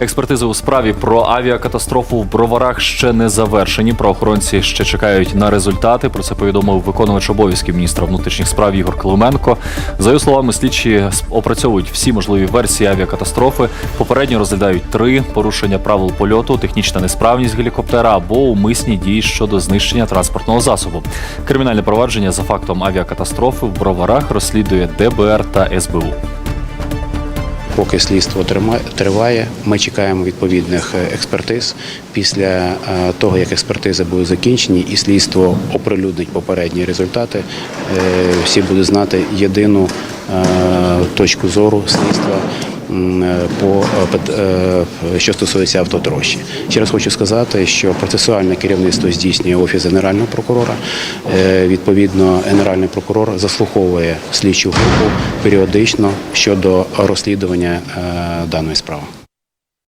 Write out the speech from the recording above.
Експертизи у справі про авіакатастрофу в броварах ще не завершені. Правоохоронці ще чекають на результати. Про це повідомив виконувач обов'язків міністра внутрішніх справ Ігор Клименко. За його словами, слідчі опрацьовують всі можливі версії авіакатастрофи. Попередньо розглядають три порушення правил польоту, технічна несправність гелікоптера або умисні дії щодо знищення транспортного засобу. Кримінальне провадження за фактом авіакатастрофи в броварах розслідує ДБР та СБУ. Поки слідство триває, ми чекаємо відповідних е, експертиз. Після е, того, як експертизи будуть закінчені і слідство оприлюднить попередні результати, е, всі будуть знати єдину точку зору слідства по е, е, що стосується автотрощі. Ще раз хочу сказати, що процесуальне керівництво здійснює офіс генерального прокурора. Е, Відповідно, генеральний прокурор заслуховує слідчу групу періодично щодо розслідування е, даної справи.